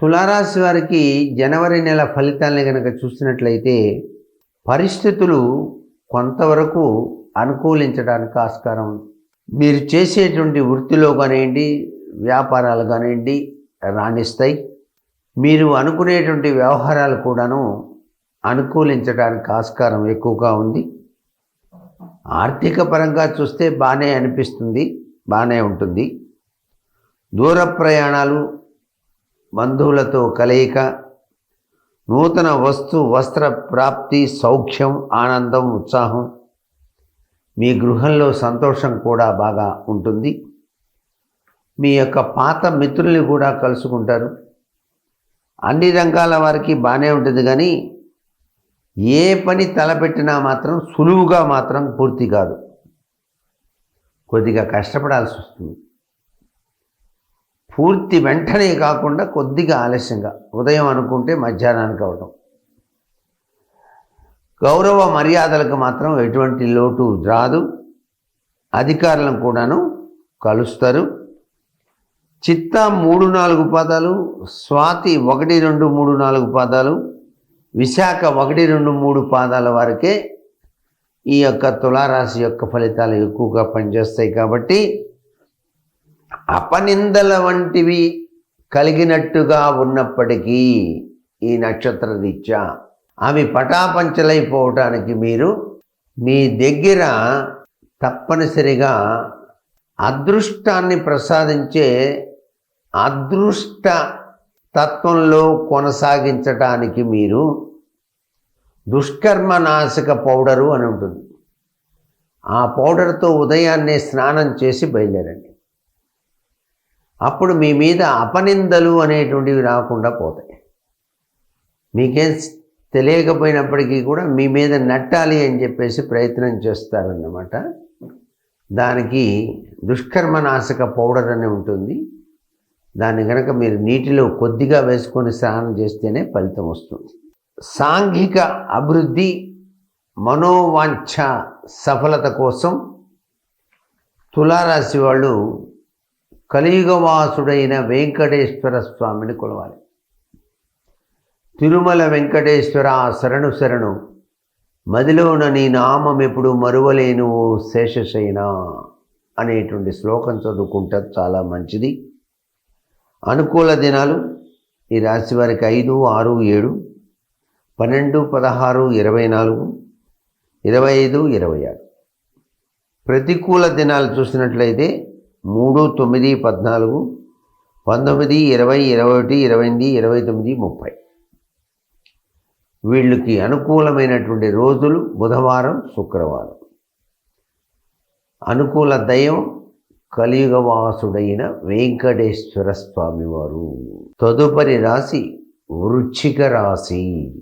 తులారాశి వారికి జనవరి నెల ఫలితాలని కనుక చూసినట్లయితే పరిస్థితులు కొంతవరకు అనుకూలించడానికి ఆస్కారం ఉంది. మీరు చేసేటువంటి వృత్తిలో కానివ్వండి వ్యాపారాలు కానివ్వండి రాణిస్తాయి. మీరు అనుకునేటువంటి వ్యవహారాలు కూడాను అనుకూలించడానికి ఆస్కారం ఎక్కువగా ఉంది. ఆర్థిక పరంగా చూస్తే బాగానే అనిపిస్తుంది బాగానే ఉంటుంది. దూర ప్రయాణాలు బంధువులతో కలయిక నూతన వస్తు వస్త్ర ప్రాప్తి సౌఖ్యం ఆనందం ఉత్సాహం. మీ గృహంలో సంతోషం కూడా బాగా ఉంటుంది. మీ యొక్క పాత మిత్రుల్ని కూడా కలుసుకుంటారు. అన్ని రంగాల వారికి బాగానే ఉంటుంది కానీ ఏ పని తలపెట్టినా మాత్రం సులువుగా మాత్రం పూర్తి కాదు. కొద్దిగా కష్టపడాల్సి వస్తుంది. పూర్తి వెంటనే కాకుండా కొద్దిగా ఆలస్యంగా. ఉదయం అనుకుంటే మధ్యాహ్నానికి అవ్వటం గౌరవ మర్యాదలకు మాత్రం ఎటువంటి లోటు రాదు. అధికారులను కూడాను కలుస్తారు. చిత్త మూడు నాలుగు పాదాలు స్వాతి ఒకటి రెండు మూడు నాలుగు పాదాలు విశాఖ ఒకటి రెండు మూడు పాదాల వారికే ఈ యొక్క తులారాశి యొక్క ఫలితాలు ఎక్కువగా పనిచేస్తాయి కాబట్టి అపనిందల వంటివి కలిగినట్టుగా ఉన్నప్పటికీ ఈ నక్షత్ర రీత్యా అవి పటాపంచలైపోవటానికి మీరు మీ దగ్గర తప్పనిసరిగా అదృష్టాన్ని ప్రసాదించే అదృష్ట తత్వంలో కొనసాగించటానికి మీరు దుష్కర్మ నాశక పౌడరు అని ఉంటుంది. ఆ పౌడర్తో ఉదయాన్నే స్నానం చేసి బయలుదేరండి. అప్పుడు మీ మీద అపనిందలు అనేటువంటివి రాకుండా పోతాయి. మీకేం తెలియకపోయినప్పటికీ కూడా మీ మీద నట్టాలి అని చెప్పేసి ప్రయత్నం చేస్తారన్నమాట. దానికి దుష్కర్మనాశక పౌడర్ అని ఉంటుంది. దాన్ని కనుక మీరు నీటిలో కొద్దిగా వేసుకొని స్నానం చేస్తేనే ఫలితం వస్తుంది. సాంఘిక అభివృద్ధి మనోవాంఛ సఫలత కోసం తులారాశి వాళ్ళు కలియుగవాసుడైన వెంకటేశ్వర స్వామిని కొలవాలి. తిరుమల వెంకటేశ్వర శరణు శరణు మదిలోన నీ నామం ఎప్పుడు మరువలేను ఓ శేషశైన అనేటువంటి శ్లోకం చదువుకుంటే చాలా మంచిది. అనుకూల దినాలు ఈ రాశి వారికి ఐదు ఆరు ఏడు పన్నెండు పదహారు ఇరవై నాలుగు ఇరవై ఐదు ఇరవై ఆరు. ప్రతికూల దినాలు చూసినట్లయితే మూడు తొమ్మిది పద్నాలుగు పంతొమ్మిది ఇరవై ఇరవై ఒకటి ఇరవై ఎనిమిది ఇరవై తొమ్మిది ముప్పై. వీళ్ళకి అనుకూలమైనటువంటి రోజులు బుధవారం శుక్రవారం. అనుకూల దయం కలియుగవాసుడైన వెంకటేశ్వర స్వామివారు. తదుపరి రాశి వృచ్చిక రాశి.